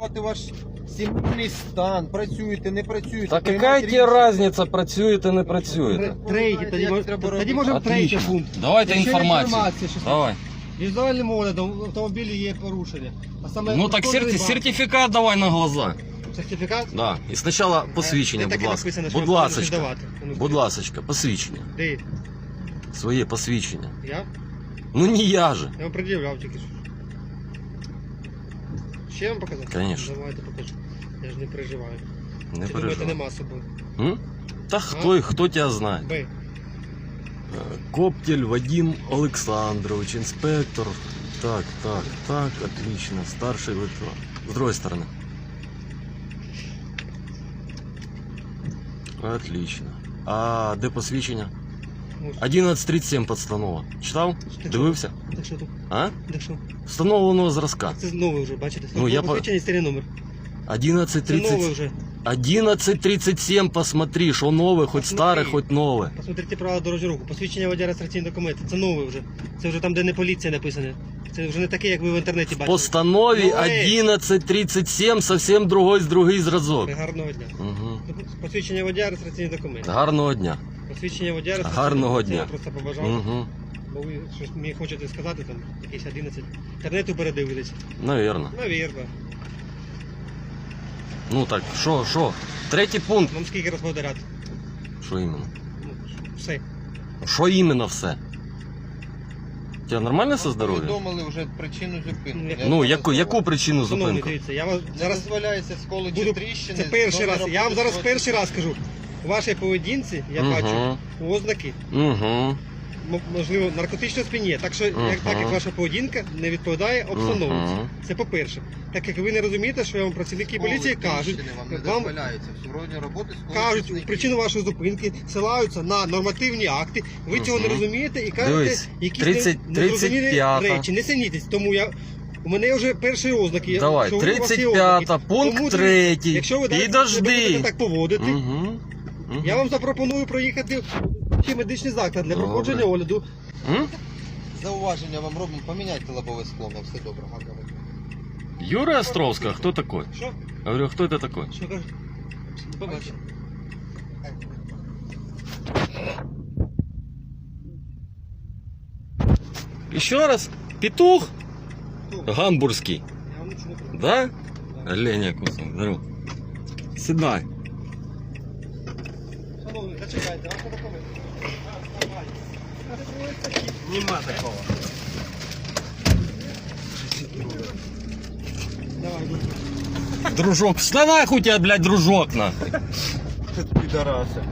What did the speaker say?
контролювати ваш сімейний стан, працюєте, не працюєте. Та приймати яка тебе рішення. разниця, працюєте, не працюєте? Третій, тоді, Як мож- треба тоді робити? можемо третій Отлично. пункт. Давайте Якщо є інформацію. інформація, що Давай. Візуальним оглядом в автомобілі є порушення. А саме Ну так серти- бак. сертифікат давай на глаза. Сертифікат? Да. І спочатку посвідчення, Де будь таке ласка. написано, що Будь ласка. повинні? Ну, Будь ласка, посвідчення. Де? Своє посвідчення. Я? Ну не я же. Я вам пред'являв тільки що. Ще вам показати? Конечно. Давайте покажу. Я ж не переживаю. Не Чи думаєте, переживай. нема з собою? М? Та хто, хто тебе знає? Б. Е, Коптель Вадим Олександрович, інспектор. Так, так, так, отлично. Старший лейтенант. С другой стороны. Отлично. А де посвідчення? Ось. 1137 постанова. Читав? Так Дивився? Так що тут? А? Так? Встановленого зразка. Це новий вже, бачите? Ну, я по- старий номер. Це новий 1130... вже. 1137 посмотри, що нове, хоч старе, хоч нове. Посмотрите право дорожнього руху. Посвідчення водія реєстраційні документи. Це нове вже. Це вже там, де не поліція написане. Це вже не таке, як ви в інтернеті бачите. постанові Нове. 1137 зовсім другой, другий зразок. Гарного дня. Угу. Посвідчення водія реєстраційні документи. Гарного дня. Посвідчення водія Гарного дня. Я просто побажав. Угу. Бо ви щось мені хочете сказати, там якісь 11. Інтернету передивились. Наверно. Навірно. Ну так, що, що? Третій пункт. Вам скільки раз повторяти? Що іменно? Ну, все. Що іменно все? У Тебе нормально со Вам здоров'ям? повідомили вже причину зупинки. Ну, Я Ну, зараз яку, яку причину Шановний, зупинку? дивіться, я вас Не зараз дозволяється з коледжі буду. тріщини. Це перший раз. Я вам зараз перший раз кажу. У вашій поведінці я Мгм. бачу ознаки, Угу. м- можливо, наркотичного сп'яніння. Так що, як, так як ваша поведінка не відповідає обстановці. Мгм. Це по-перше. Так як ви не розумієте, що вам працівники поліції кажуть, вам не вам дозволяється в сьогодні роботи з кажуть причину вашої зупинки, силаються на нормативні акти. Ви цього не Мгм. розумієте і кажете Дивись, якісь 30 не- незрозумілі 35-та. речі. Не синітесь. Тому я у мене вже перші ознаки. Я- Давай, що у вас є 35 ознаки. пункт Тому, 3. Якщо ви далі Підожди. так поводити, Угу. Я вам запропоную проїхати в медичний заклад для Добре. проходження огляду. М? Зауваження вам робимо, поміняйте лобове скло, на все добре, гарно. Юрий Островска, кто такой? Що? Говорю, кто это такой? Що кажуть? Побачимо. Еще раз. Петух? Гамбургский. Я вам нічого не. Да? Оленя кусок. Здорово. Седай. Шановний, зачекайте, а що документи? А, давай. Нема такого. Давай, давай. Дружок. Да нахуй тебя, блядь, дружок, нахуй. Підараси.